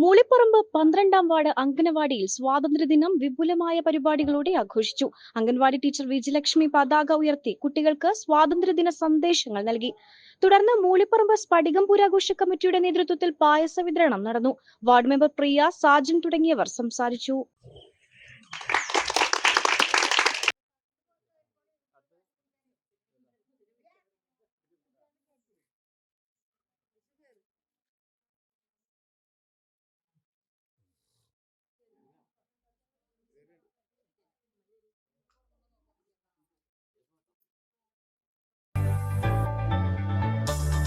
മൂളിപ്പറമ്പ് പന്ത്രണ്ടാം വാർഡ് അംഗനവാടിയിൽ സ്വാതന്ത്ര്യദിനം വിപുലമായ പരിപാടികളോടെ ആഘോഷിച്ചു. അംഗൻവാടി ടീച്ചർ വിജയലക്ഷ്മി പതാക ഉയർത്തി കുട്ടികൾക്ക് സ്വാതന്ത്ര്യദിന സന്ദേശങ്ങൾ നൽകി. തുടർന്ന് മൂളിപ്പറമ്പ് സ്ഫടികം പുരാഘോഷ കമ്മിറ്റിയുടെ നേതൃത്വത്തിൽ പായസ വിതരണം നടന്നു. വാർഡ് മെമ്പർ പ്രിയ സാജൻ തുടങ്ങിയവർ സംസാരിച്ചു.